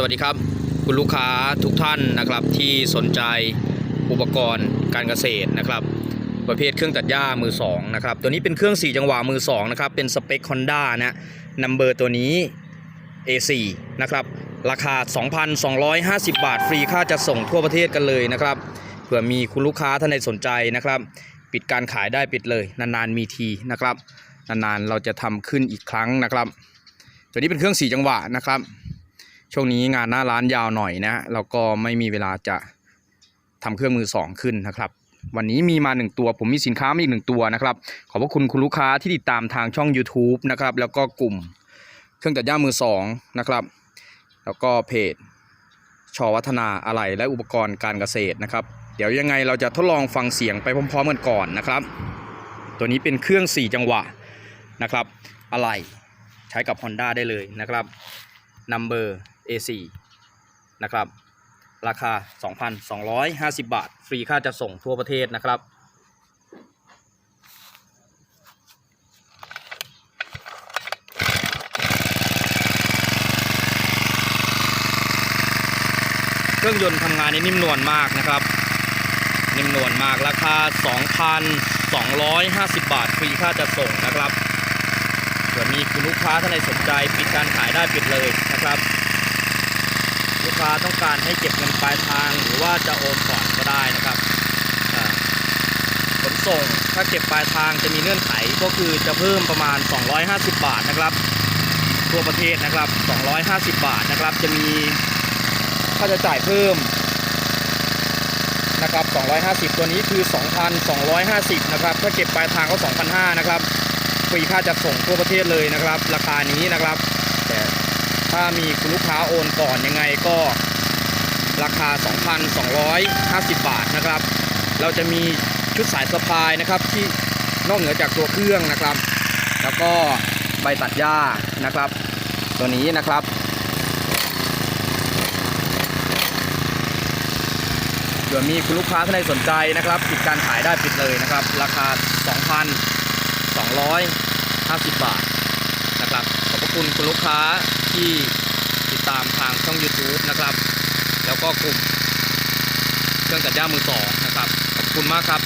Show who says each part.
Speaker 1: สวัสดีครับ คุณลูกค้าทุกท่านนะครับที่สนใจอุปกรณ์การเกษตรนะครับ ประเภทเครื่องตัดหญ้ามือสองนะครับตัวนี้เป็นเครื่อง 4 จังหวะมือสองนะครับเป็นสเปค Honda นะนัมเบอร์ตัวนี้ A4 นะครับราคา 2,250 บาท ฟรีค่าจะส่งทั่วประเทศกันเลยนะครับเผื่อมีคุณลูกค้าท่านใดสนใจนะครับ ปิดการขายได้ปิดเลย นานๆมีทีนะครับนานๆเราจะทำขึ้นอีกครั้งนะครับ ตัวนี้เป็นเครื่อง 4 จังหวะนะครับ ช่วงนี้งานหน้าร้านยาวหน่อยนะแล้วก็ไม่มีเวลาจะทำเครื่องมือสองขึ้นนะครับวันนี้มีมาหนึ่งตัว ผมมีสินค้ามาอีกหนึ่งตัวนะครับ ขอบพระคุณคุณลูกค้าที่ติดตามทางช่อง YouTube นะครับ แล้วก็กลุ่มเครื่องตัดหญ้ามือสองนะครับ แล้วก็เพจชอวัฒนาอะไหล่และอุปกรณ์การเกษตรนะครับ เดี๋ยวยังไงเราจะทดลองฟังเสียงไปพร้อมๆกันก่อนนะครับ ตัวนี้เป็นเครื่อง 4 จังหวะนะครับ อะไหล่ใช้กับ Honda ได้เลยนะครับ Number A4 นะครับ ราคา 2,250 บาท ฟรีค่าจะส่งทั่วประเทศนะครับ เครื่องยนต์ทำงานนี้นิ่มนวลมากนะครับ นิ่มนวลมากราคา 2,250 บาท ฟรีค่าจะส่งนะครับ ผื่อมีคุณลูกค้าท่านใดสนใจปิดการขายได้ปิดเลยนะครับ ลูกค้าต้องการให้เก็บเงินปลายทางหรือว่าจะโอนก่อนก็ได้นะครับอ่าขนส่งถ้าเก็บปลายทางจะมีเงื่อนไขก็คือจะเพิ่มประมาณ 250 บาทนะครับทั่วประเทศนะครับ 250 บาทนะครับ จะมีค่าใช้จ่ายเพิ่มนะครับ 250 ตัวนี้คือ 2,250 นะครับ ถ้าเก็บปลายทางก็ 2,500 นะครับ ฟรีค่าจัดส่งทั่วประเทศเลยนะครับ ราคานี้นะครับ แต่ถ้ามีคุณลูกค้าโอนก่อนยังไงก็ราคา 2,250 บาทนะครับ เราจะมีชุดสายสะพายนะครับที่นอกเหนือจากตัวเครื่องนะครับ แล้วก็ใบตัดหญ้านะครับ ตัวนี้นะครับเผื่อมีคุณลูกค้าท่านใดสนใจนะครับปิดการขายได้ปิดเลยนะครับ ราคา 250 บาทนะครับขอบพระคุณคุณลูกค้าที่ติดตามทางช่อง YouTube นะครับ แล้วก็กลุ่มเครื่องตัดหญ้ามือสองนะครับ ขอบคุณมากครับ